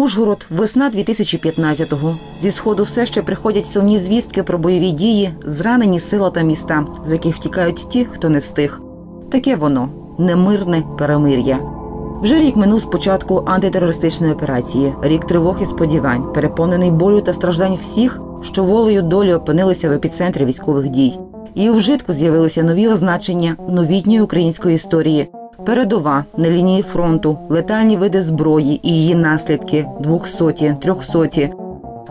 Ужгород, весна 2015-го. Зі сходу все ще приходять сумні звістки про бойові дії, зранені села та міста, з яких втікають ті, хто не встиг. Таке воно немирне перемир'я. Вже рік минув з початку антитерористичної операції, рік тривог і сподівань, переповнений болю та страждань всіх, що волею долі опинилися в епіцентрі військових дій. І у вжитку з'явилися нові означення новітньої української історії. Передова на лінії фронту, летальні види зброї і її наслідки двохсоті, трьохсоті.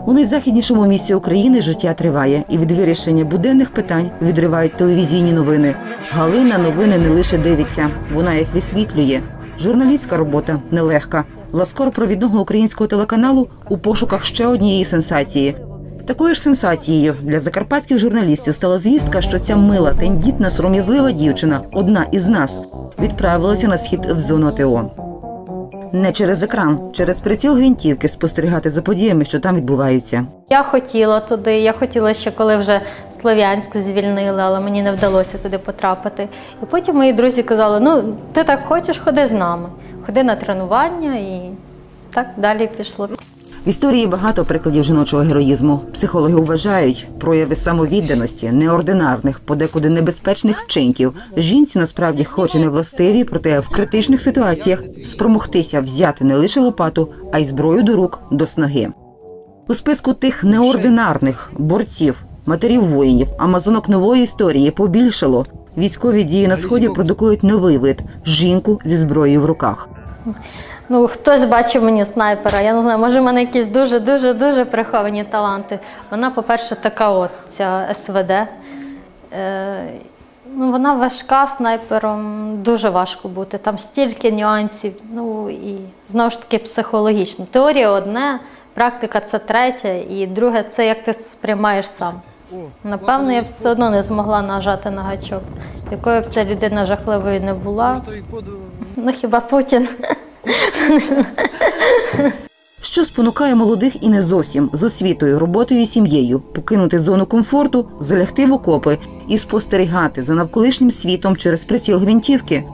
У найзахіднішому місці України життя триває, і від вирішення буденних питань відривають телевізійні новини. Галина новини не лише дивиться, вона їх висвітлює. Журналістська робота нелегка. Ласкор провідного українського телеканалу у пошуках ще однієї сенсації. Такою ж сенсацією для закарпатських журналістів стала звістка, що ця мила, тендітна, сором'язлива дівчина, одна із нас, відправилася на схід в зону АТО. Не через екран, через приціл гвинтівки спостерігати за подіями, що там відбуваються. Я хотіла туди, я хотіла ще коли вже Слов'янськ звільнили, але мені не вдалося туди потрапити. І потім мої друзі казали: ну, ти так хочеш, ходи з нами, ходи на тренування і так далі пішло. В історії багато прикладів жіночого героїзму. Психологи вважають, прояви самовідданості, неординарних, подекуди небезпечних вчинків. Жінці насправді хоч і не властиві, проте в критичних ситуаціях спромогтися взяти не лише лопату, а й зброю до рук до снаги. У списку тих неординарних борців, матерів воїнів, амазонок нової історії побільшало. Військові дії на сході продукують новий вид жінку зі зброєю в руках. Ну, хтось бачив мені снайпера. Я не знаю, може, в мене якісь дуже дуже приховані таланти. Вона, по-перше, така от ця СВД. Е, ну, вона важка снайпером, дуже важко бути. Там стільки нюансів. Ну і знову ж таки психологічно. Теорія одне, практика це третє, і друге це як ти сприймаєш сам. Напевно, я б все одно не змогла нажати на гачок. Якою б ця людина жахливою не була. Ну хіба Путін? Що спонукає молодих і не зовсім з освітою, роботою і сім'єю покинути зону комфорту, залягти в окопи і спостерігати за навколишнім світом через приціл гвинтівки.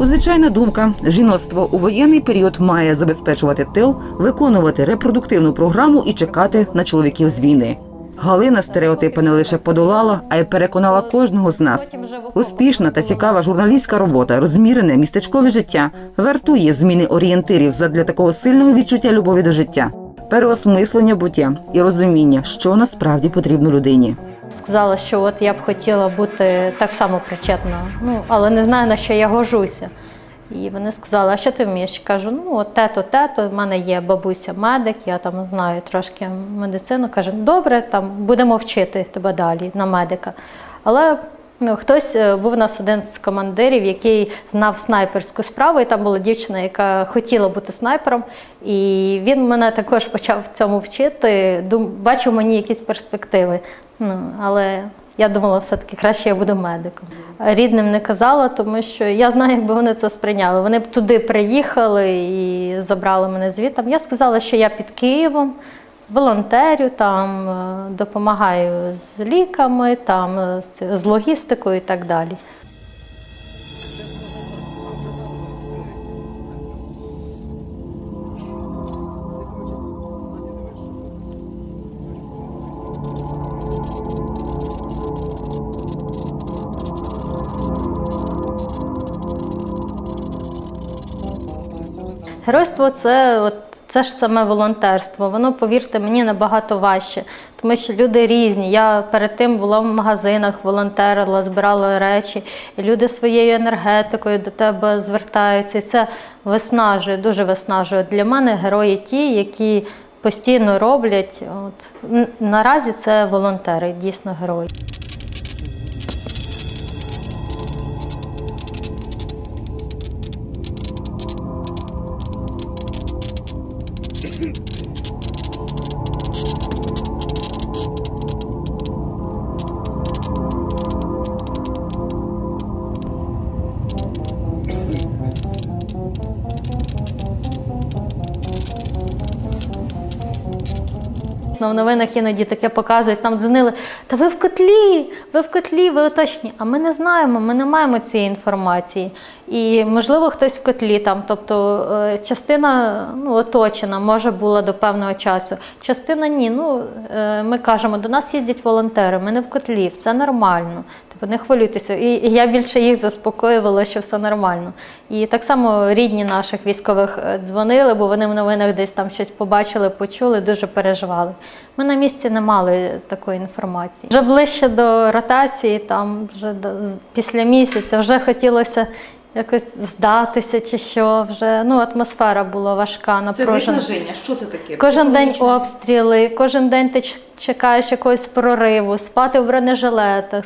Звичайна думка: жіноцтво у воєнний період має забезпечувати тил, виконувати репродуктивну програму і чекати на чоловіків з війни. Галина стереотипи не лише подолала, а й переконала кожного з нас. Успішна та цікава журналістська робота, розмірене містечкове життя вартує зміни орієнтирів задля такого сильного відчуття любові до життя, переосмислення буття і розуміння, що насправді потрібно людині. Сказала, що от я б хотіла бути так само причетна, ну але не знаю на що я гожуся. І вони сказали, а що ти вмієш? Я кажу, ну тето, тето, в мене є бабуся медик, я там знаю трошки медицину. Каже, добре, там будемо вчити тебе далі на медика. Але ну, хтось е, був у нас один з командирів, який знав снайперську справу, і там була дівчина, яка хотіла бути снайпером. І він мене також почав в цьому вчити. Бачив мені якісь перспективи. Ну, але я думала, все-таки краще я буду медиком. Рідним не казала, тому що я знаю, якби вони це сприйняли. Вони б туди приїхали і забрали мене звідти. Я сказала, що я під Києвом, волонтерю, там е, допомагаю з ліками, там е, з логістикою і так далі. Геройство це от це ж саме волонтерство. Воно, повірте, мені набагато важче, тому що люди різні. Я перед тим була в магазинах, волонтерила, збирала речі, і люди своєю енергетикою до тебе звертаються. І це виснажує, дуже виснажує. Для мене герої ті, які постійно роблять. От наразі це волонтери, дійсно герої. В новинах іноді таке показують, нам дзвонили, та ви в котлі, ви в котлі, ви оточені. А ми не знаємо, ми не маємо цієї інформації. І можливо хтось в котлі там, тобто е, частина ну, оточена, може була до певного часу. Частина ні. Ну, е, ми кажемо, до нас їздять волонтери, ми не в котлі, все нормально. Типу, не хвилюйтеся. І я більше їх заспокоювала, що все нормально. І так само рідні наших військових е, дзвонили, бо вони в новинах десь там щось побачили, почули, дуже переживали. Ми на місці не мали такої інформації. Вже ближче до ротації, там вже після місяця вже хотілося якось здатися чи що. Вже ну атмосфера була важка, напружена. Що це таке? Кожен день обстріли, кожен день ти чекаєш якогось прориву, спати в бронежилетах,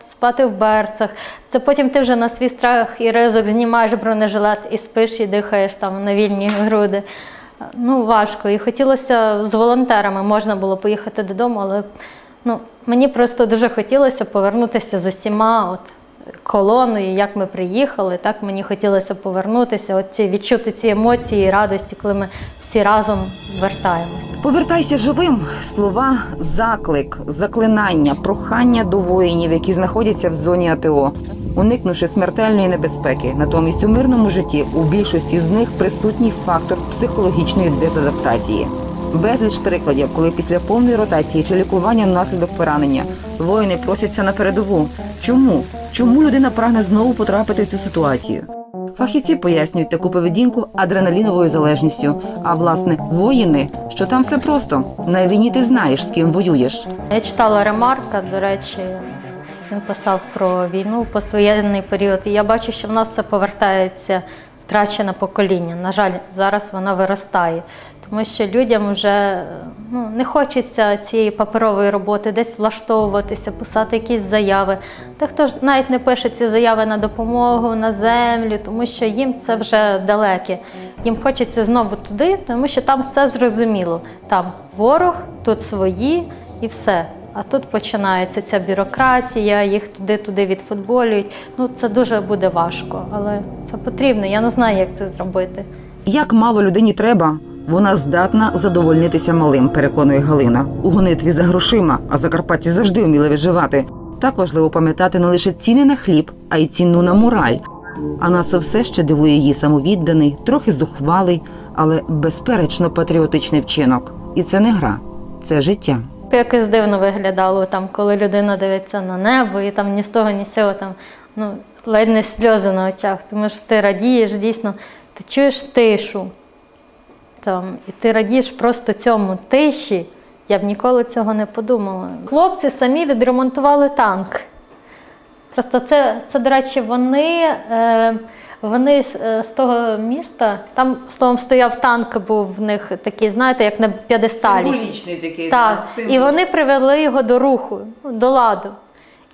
спати в берцах. Це потім ти вже на свій страх і ризик знімаєш бронежилет і спиш і дихаєш там на вільні груди. Ну, важко. І хотілося з волонтерами можна було поїхати додому, але ну, мені просто дуже хотілося повернутися з усіма. От, Колоною, як ми приїхали, так мені хотілося повернутися, от ці, відчути ці емоції радості, коли ми всі разом вертаємося. Повертайся живим. Слова, заклик, заклинання, прохання до воїнів, які знаходяться в зоні АТО, уникнувши смертельної небезпеки. Натомість у мирному житті у більшості з них присутній фактор психологічної дезадаптації. Безліч прикладів, коли після повної ротації чи лікування внаслідок поранення воїни просяться на передову. Чому? Чому людина прагне знову потрапити в цю ситуацію? Фахівці пояснюють таку поведінку адреналіновою залежністю. А власне, воїни, що там все просто. На війні ти знаєш, з ким воюєш. Я читала ремарка, до речі, він писав про війну, поствоєнний період. І я бачу, що в нас це повертається втрачене покоління. На жаль, зараз вона виростає. Тому що людям вже ну, не хочеться цієї паперової роботи, десь влаштовуватися, писати якісь заяви. Та хто ж навіть не пише ці заяви на допомогу, на землю, тому що їм це вже далеке. Їм хочеться знову туди, тому що там все зрозуміло. Там ворог, тут свої і все. А тут починається ця бюрократія, їх туди-туди відфутболюють. Ну це дуже буде важко, але це потрібно. Я не знаю, як це зробити. Як мало людині треба, вона здатна задовольнитися малим, переконує Галина. У гонитві за грошима, а закарпатці завжди вміли виживати. Так важливо пам'ятати не лише ціни на хліб, а й ціну на мораль. А нас все ще дивує її самовідданий, трохи зухвалий, але безперечно патріотичний вчинок. І це не гра, це життя. Якось дивно виглядало там, коли людина дивиться на небо, і там ні з того, ні з цього там ну ледь не сльози на очах, тому що ти радієш дійсно, ти чуєш тишу. Там, і ти радієш просто цьому тиші. Я б ніколи цього не подумала. Хлопці самі відремонтували танк. Просто це, це до речі, вони, е, вони з, е, того міста, там словом стояв танк, був в них такий, знаєте, як на п'єдесталі. такий. Так, і вони привели його до руху, ну, до ладу.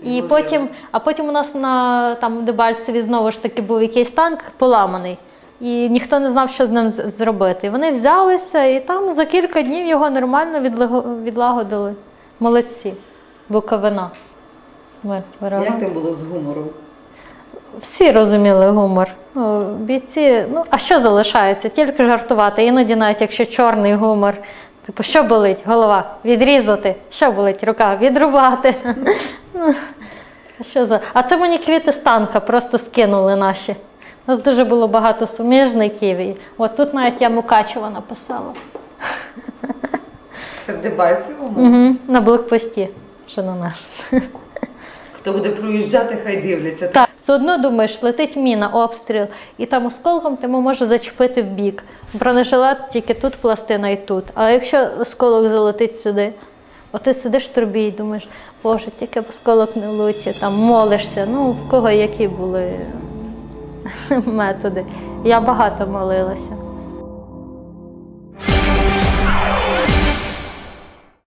І потім, а потім у нас на там Дебальцеві знову ж таки був якийсь танк поламаний, і ніхто не знав, що з ним зробити. І вони взялися, і там за кілька днів його нормально відлагодили. Молодці. Буковина. Смерть ворога. там було з гумором? Всі розуміли гумор. Ну, бійці, ну а що залишається? Тільки жартувати. Іноді, навіть якщо чорний гумор, типу, що болить? Голова? Відрізати. Що болить? Рука? Відрубати. Ну, а що за? А це мені квіти з танка просто скинули наші. У нас дуже було багато суміжників. І от тут навіть я Мукачева написала. Це в Дебальцевому. Угу, на блокпості. Що на наш. Хто буде проїжджати, хай дивляться. Так, все одно думаєш, летить міна, обстріл, і там осколком тебе може зачепити в бік. Бронежилет тільки тут пластина і тут. А якщо осколок залетить сюди, от ти сидиш в трубі і думаєш, Боже, тільки осколок не влучив, там молишся. Ну, в кого які були методи. Я багато молилася.